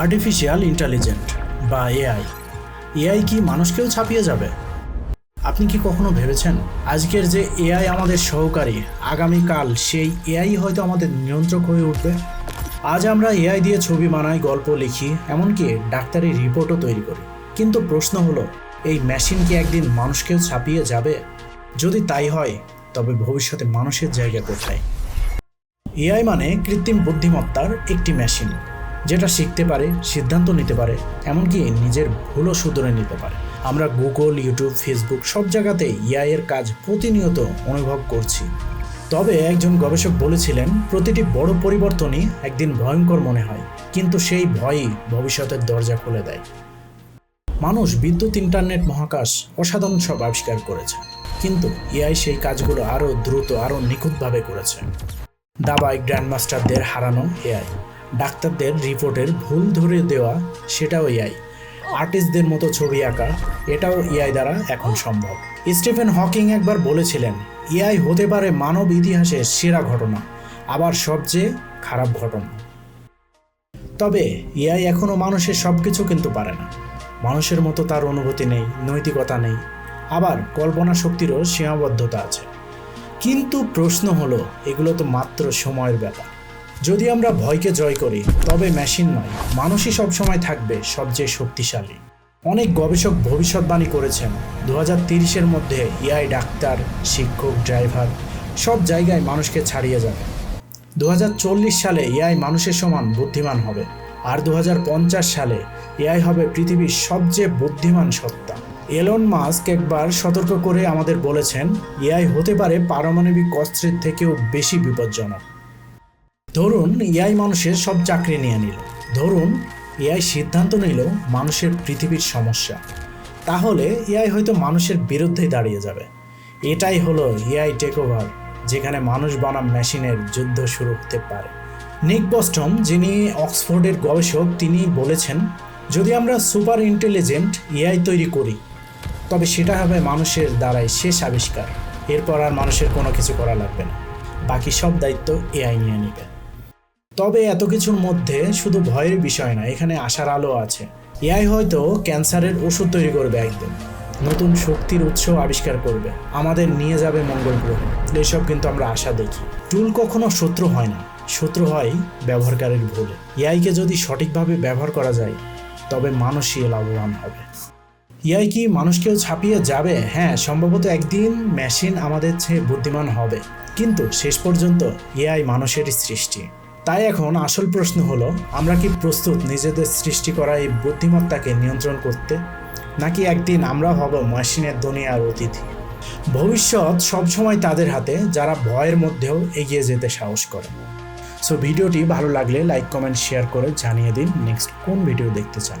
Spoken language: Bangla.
আর্টিফিশিয়াল ইন্টেলিজেন্ট বা এআই এআই কি মানুষকেও ছাপিয়ে যাবে? আপনি কি কখনো ভেবেছেন আজকের যে এআই আমাদের সহকারী, আগামীকাল সেই এআই হয়তো আমাদের নিয়ন্ত্রক হয়ে উঠবে? আজ আমরা এআই দিয়ে ছবি বানাই, গল্প লিখি, এমনকি ডাক্তারি রিপোর্টও তৈরি করি। কিন্তু প্রশ্ন হলো, এই মেশিন কি একদিন মানুষকেও ছাপিয়ে যাবে? যদি তাই হয়, তবে ভবিষ্যতে মানুষের জায়গা কোথায়? এআই মানে কৃত্রিম বুদ্ধিমত্তার একটি মেশিন। যেটা শিখতে পারে, সিদ্ধান্ত নিতে পারে, এমনকি নিজের ভুলও শুধরে নিতে পারে। আমরা গুগল ইউটিউব ফেসবুক সব জায়গাতে এর কাজ প্রতিনিয়ত অনুভব করছি। তবে একজন গবেষক বলেছিলেন, প্রতিটি বড় পরিবর্তনই একদিন ভয়ঙ্কর মনে হয়, কিন্তু সেই ভয়ই ভবিষ্যতের দরজা খুলে দেয়। মানুষ বিদ্যুৎ, ইন্টারনেট, মহাকাশ অসাধারণ সব আবিষ্কার করেছে, কিন্তু এআই সেই কাজগুলো আরও দ্রুত, আরও নিখুঁতভাবে করেছে। দাবায় গ্র্যান্ডমাস্টারদের হারানো এআই ডাক্তারদের রিপোর্টের ভুল ধরে দেওয়া সেটাও এআই। আর্টিস্টদের মতো ছবি আঁকা এটাও এআই দ্বারা এখন সম্ভব। স্টিফেন হকিং একবার বলেছিলেন এআই হতে পারে মানব ইতিহাসের সেরা ঘটনা আবার সবচেয়ে খারাপ ঘটনা। তবে এআই এখনও মানুষের সব কিছু কিন্তু পারে না। মানুষের মতো তার অনুভূতি নেই নৈতিকতা নেই আবার কল্পনা শক্তিরও সীমাবদ্ধতা আছে। কিন্তু প্রশ্ন হলো এগুলো তো মাত্র সময়ের ব্যাপার। যদি আমরা ভয়কে জয় করি, তবে মেশিন নয়, মানুষই সবসময় থাকবে সবচেয়ে শক্তিশালী। অনেক গবেষক ভবিষ্যৎবাণী করেছেন দু হাজার তিরিশের মধ্যে এআই ডাক্তার, শিক্ষক ড্রাইভার সব জায়গায় মানুষকে ছাড়িয়ে যাবে। দু হাজার চল্লিশ সালে এআই মানুষের সমান বুদ্ধিমান হবে, আর দু হাজার পঞ্চাশ সালে এআই হবে পৃথিবীর সবচেয়ে বুদ্ধিমান সত্তা। এলন মাস্ক একবার সতর্ক করে আমাদের বলেছেন এআই হতে পারে পারমাণবিক অস্ত্রের থেকেও বেশি বিপজ্জনক। ধরুন এআই মানুষের সব চাকরি নিয়ে নিল। ধরুন এআই সিদ্ধান্ত নিল মানুষের পৃথিবীর সমস্যা। তাহলে এআই হয়তো মানুষের বিরুদ্ধেই দাঁড়িয়ে যাবে। এটাই হলো এআই টেক ওভার যেখানে মানুষ বানাম মেশিনের যুদ্ধ শুরু হতে পারে। নিক বস্টম, যিনি অক্সফোর্ডের গবেষক, তিনি বলেছেন, যদি আমরা সুপার ইন্টেলিজেন্ট এআই তৈরি করি, তবে সেটা হবে মানুষের দ্বারাই শেষ আবিষ্কার। এরপর আর মানুষের কোনো কিছু করা লাগবে না। বাকি সব দায়িত্ব এআই নিয়ে নেবে। তবে এত কিছুর মধ্যে শুধু ভয়ের বিষয় না, এখানে আশার আলো আছে। এআই হয়তো ক্যান্সারের ওষুধ তৈরি করবে একদিন। নতুন শক্তির উৎস আবিষ্কার করবে। আমাদের নিয়ে যাবে মঙ্গল গ্রহে। এসব কিন্তু আমরা আশা দেখি। টুল কখনো শত্রু হয় না। শত্রু হয় ব্যবহারকারীর ভুলে। এআইকে যদি সঠিকভাবে ব্যবহার করা যায়, তবে মানুষই লাভবান হবে। এআই কি মানুষকেও ছাপিয়ে যাবে? হ্যাঁ সম্ভবত একদিন মেশিন আমাদের চেয়ে বুদ্ধিমান হবে। কিন্তু শেষ পর্যন্ত এআই মানুষেরই সৃষ্টি। তাই এখন আসল প্রশ্ন হলো, আমরা কি প্রস্তুত নিজেদের সৃষ্টি করা এই বুদ্ধিমত্তাকে নিয়ন্ত্রণ করতে, নাকি একদিন আমরা হব মেশিনের দুনিয়ার অতিথি? ভবিষ্যৎ সবসময় তাদের হাতে, যারা ভয়ের মধ্যেও এগিয়ে যেতে সাহস করে। সো ভিডিওটি ভালো লাগলে লাইক কমেন্ট শেয়ার করে জানিয়ে দিন। নেক্সট কোন ভিডিও দেখতে চান?